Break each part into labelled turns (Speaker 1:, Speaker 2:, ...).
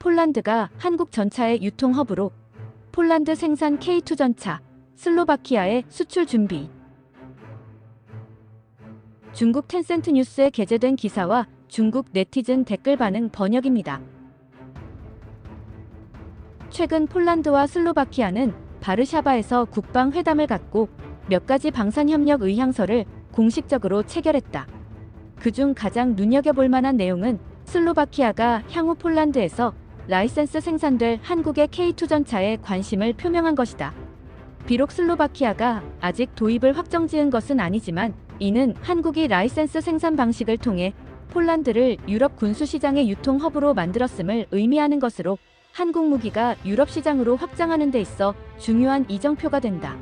Speaker 1: 폴란드가 한국 전차의 유통 허브로 폴란드 생산 K2 전차 슬로바키아의 수출 준비. 중국 텐센트 뉴스에 게재된 기사와 중국 네티즌 댓글 반응 번역입니다. 최근 폴란드와 슬로바키아는 바르샤바에서 국방 회담을 갖고 몇 가지 방산 협력 의향서를 공식적으로 체결했다. 그중 가장 눈여겨볼 만한 내용은 슬로바키아가 향후 폴란드에서 라이센스 생산될 한국의 K2 전차에 관심을 표명한 것이다. 비록 슬로바키아가 아직 도입을 확정 지은 것은 아니지만 이는 한국이 라이센스 생산 방식을 통해 폴란드를 유럽 군수 시장의 유통 허브로 만들었음을 의미하는 것으로 한국 무기가 유럽 시장으로 확장하는 데 있어 중요한 이정표가 된다.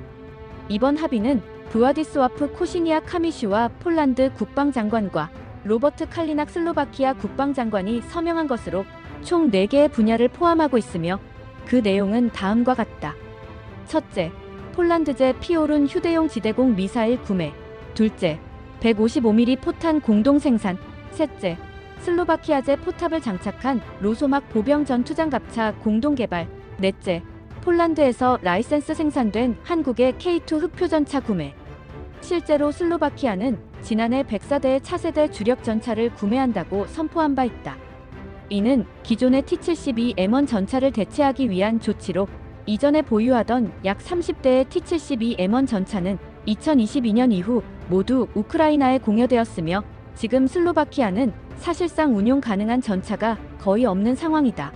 Speaker 1: 이번 합의는 브와디스와프 코시니아 카미슈와 폴란드 국방장관과 로버트 칼리낙 슬로바키아 국방장관이 서명한 것으로 총 4개의 분야를 포함하고 있으며 그 내용은 다음과 같다. 첫째, 폴란드제 피오룬 휴대용 지대공 미사일 구매. 둘째, 155mm 포탄 공동 생산. 셋째, 슬로바키아제 포탑을 장착한 로소막 보병 전투장 갑차 공동 개발. 넷째, 폴란드에서 라이센스 생산된 한국의 K2 흑표전차 구매. 실제로 슬로바키아는 지난해 104대의 차세대 주력 전차를 구매한다고 선포한 바 있다. 이는 기존의 T-72 M1 전차를 대체하기 위한 조치로 이전에 보유하던 약 30대의 T-72 M1 전차는 2022년 이후 모두 우크라이나에 공여되었으며 지금 슬로바키아는 사실상 운용 가능한 전차가 거의 없는 상황이다.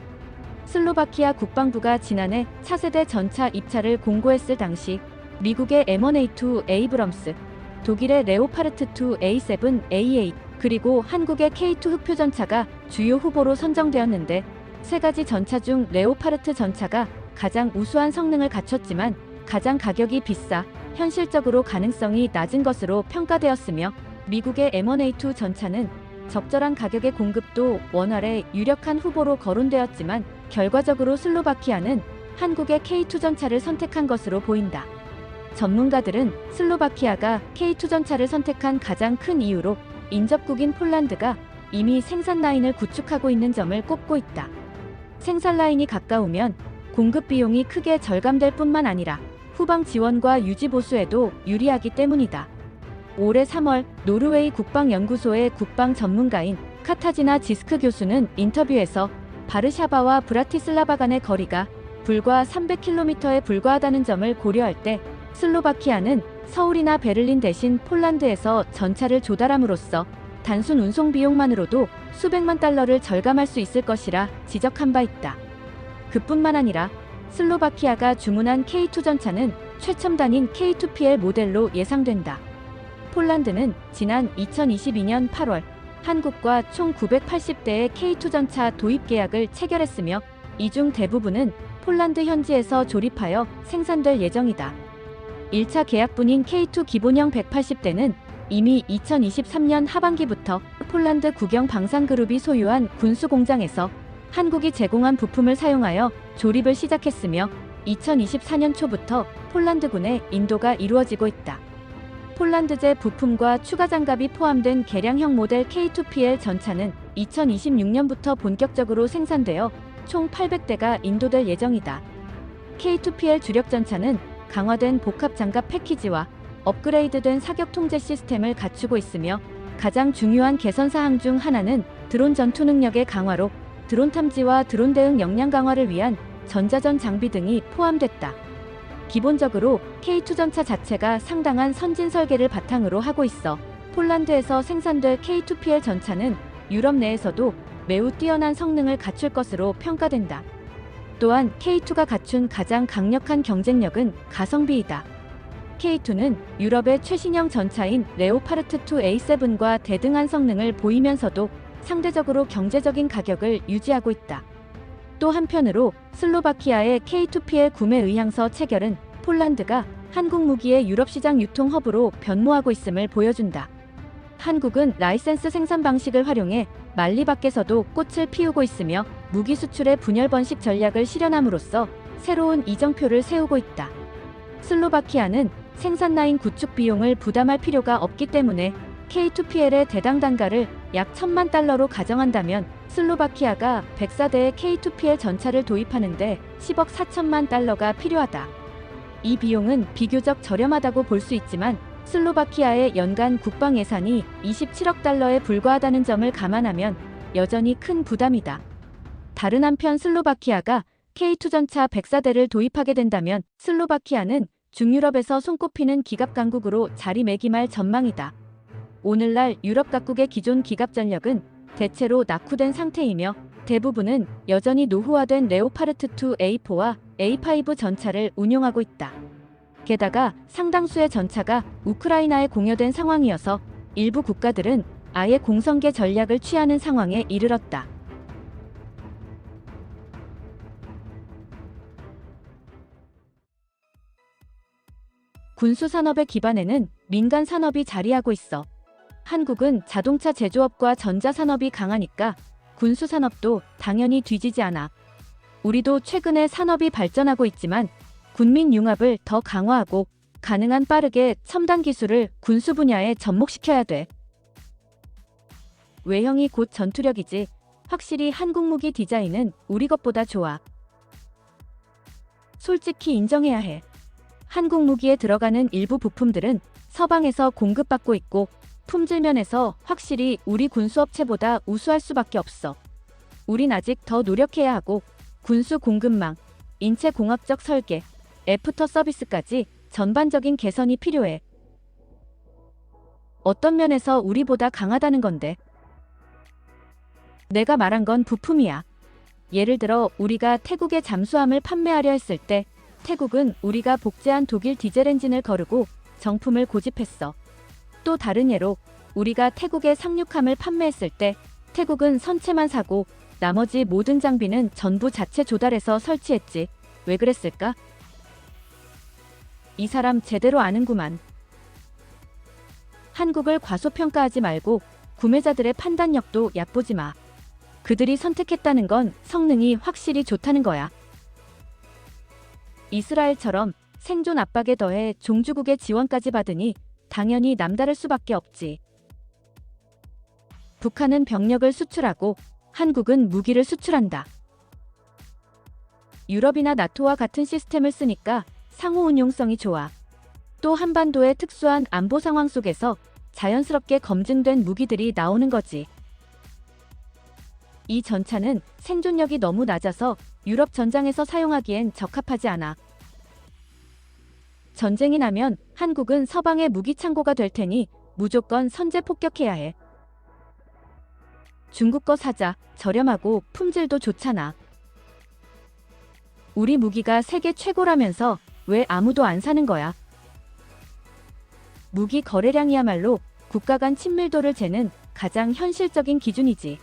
Speaker 1: 슬로바키아 국방부가 지난해 차세대 전차 입찰을 공고했을 당시 미국의 M1A2 에이브럼스, 독일의 레오파르트2 A7, A8, 그리고 한국의 K2 흑표 전차가 주요 후보로 선정되었는데 세 가지 전차 중 레오파르트 전차가 가장 우수한 성능을 갖췄지만 가장 가격이 비싸 현실적으로 가능성이 낮은 것으로 평가되었으며 미국의 M1A2 전차는 적절한 가격의 공급도 원활해 유력한 후보로 거론되었지만 결과적으로 슬로바키아는 한국의 K2 전차를 선택한 것으로 보인다. 전문가들은 슬로바키아가 K2 전차를 선택한 가장 큰 이유로 인접국인 폴란드가 이미 생산 라인을 구축하고 있는 점을 꼽고 있다. 생산 라인이 가까우면 공급 비용이 크게 절감될 뿐만 아니라 후방 지원과 유지 보수에도 유리하기 때문이다. 올해 3월 노르웨이 국방연구소의 국방 전문가인 카타지나 지스크 교수는 인터뷰에서 바르샤바와 브라티슬라바 간의 거리가 불과 300km에 불과하다는 점을 고려할 때 슬로바키아는 서울이나 베를린 대신 폴란드에서 전차를 조달함으로써 단순 운송 비용만으로도 수백만 달러를 절감할 수 있을 것이라 지적한 바 있다. 그뿐만 아니라 슬로바키아가 주문한 K2 전차는 최첨단인 K2PL 모델로 예상된다. 폴란드는 지난 2022년 8월 한국과 총 980대의 K2 전차 도입 계약을 체결했으며 이 중 대부분은 폴란드 현지에서 조립하여 생산될 예정이다. 1차 계약분인 K2 기본형 180대는 이미 2023년 하반기부터 폴란드 국영 방산그룹이 소유한 군수 공장에서 한국이 제공한 부품을 사용하여 조립을 시작했으며 2024년 초부터 폴란드군에 인도가 이루어지고 있다. 폴란드제 부품과 추가 장갑이 포함된 개량형 모델 K2PL 전차는 2026년부터 본격적으로 생산되어 총 800대가 인도될 예정이다. K2PL 주력 전차는 강화된 복합 장갑 패키지와 업그레이드된 사격 통제 시스템을 갖추고 있으며 가장 중요한 개선 사항 중 하나는 드론 전투 능력의 강화로 드론 탐지와 드론 대응 역량 강화를 위한 전자전 장비 등이 포함됐다. 기본적으로 K2 전차 자체가 상당한 선진 설계를 바탕으로 하고 있어 폴란드에서 생산될 K2PL 전차는 유럽 내에서도 매우 뛰어난 성능을 갖출 것으로 평가된다. 또한 K2가 갖춘 가장 강력한 경쟁력은 가성비이다. K2는 유럽의 최신형 전차인 레오파르트2 A7과 대등한 성능을 보이면서도 상대적으로 경제적인 가격을 유지하고 있다. 또 한편으로 슬로바키아의 K2PL 구매 의향서 체결은 폴란드가 한국 무기의 유럽 시장 유통 허브로 변모하고 있음을 보여준다. 한국은 라이센스 생산 방식을 활용해 말리 밖에서도 꽃을 피우고 있으며 무기 수출의 분열 번식 전략을 실현함으로써 새로운 이정표를 세우고 있다. 슬로바키아는 생산 라인 구축 비용을 부담할 필요가 없기 때문에 K2PL의 대당 단가를 약 천만 달러로 가정한다면 슬로바키아가 104대의 K2PL 전차를 도입하는데 10억 4천만 달러가 필요하다. 이 비용은 비교적 저렴하다고 볼 수 있지만 슬로바키아의 연간 국방 예산이 27억 달러에 불과하다는 점을 감안하면 여전히 큰 부담이다. 다른 한편 슬로바키아가 K2 전차 104대를 도입하게 된다면 슬로바키아는 중유럽에서 손꼽히는 기갑 강국으로 자리매김할 전망이다. 오늘날 유럽 각국의 기존 기갑 전력은 대체로 낙후된 상태이며 대부분은 여전히 노후화된 레오파르트2 A4와 A5 전차를 운용하고 있다. 게다가 상당수의 전차가 우크라이나에 공여된 상황이어서 일부 국가들은 아예 공성계 전략을 취하는 상황에 이르렀다. 군수 산업의 기반에는 민간 산업이 자리하고 있어. 한국은 자동차 제조업과 전자 산업이 강하니까 군수 산업도 당연히 뒤지지 않아. 우리도 최근에 산업이 발전하고 있지만 군민 융합을 더 강화하고 가능한 빠르게 첨단 기술을 군수 분야에 접목시켜야 돼. 외형이 곧 전투력이지. 확실히 한국 무기 디자인은 우리 것보다 좋아. 솔직히 인정해야 해. 한국 무기에 들어가는 일부 부품들은 서방에서 공급받고 있고 품질 면에서 확실히 우리 군수업체보다 우수할 수밖에 없어. 우린 아직 더 노력해야 하고 군수 공급망, 인체 공학적 설계, 애프터 서비스까지 전반적인 개선이 필요해. 어떤 면에서 우리보다 강하다는 건데. 내가 말한 건 부품이야. 예를 들어 우리가 태국에 잠수함을 판매하려 했을 때 태국은 우리가 복제한 독일 디젤 엔진을 거르고 정품을 고집했어. 또 다른 예로 우리가 태국에 상륙함을 판매했을 때 태국은 선체만 사고 나머지 모든 장비는 전부 자체 조달해서 설치했지. 왜 그랬을까? 이 사람 제대로 아는구만. 한국을 과소평가하지 말고 구매자들의 판단력도 얕보지 마. 그들이 선택했다는 건 성능이 확실히 좋다는 거야. 이스라엘처럼 생존 압박에 더해 종주국의 지원까지 받으니 당연히 남다를 수밖에 없지. 북한은 병력을 수출하고 한국은 무기를 수출한다. 유럽이나 나토와 같은 시스템을 쓰니까 상호 운용성이 좋아. 또 한반도의 특수한 안보 상황 속에서 자연스럽게 검증된 무기들이 나오는 거지. 이 전차는 생존력이 너무 낮아서 유럽 전장에서 사용하기엔 적합하지 않아. 전쟁이 나면 한국은 서방의 무기 창고가 될 테니 무조건 선제 폭격해야 해. 중국 거 사자. 저렴하고 품질도 좋잖아. 우리 무기가 세계 최고라면서 왜 아무도 안 사는 거야? 무기 거래량이야말로 국가 간 친밀도를 재는 가장 현실적인 기준이지.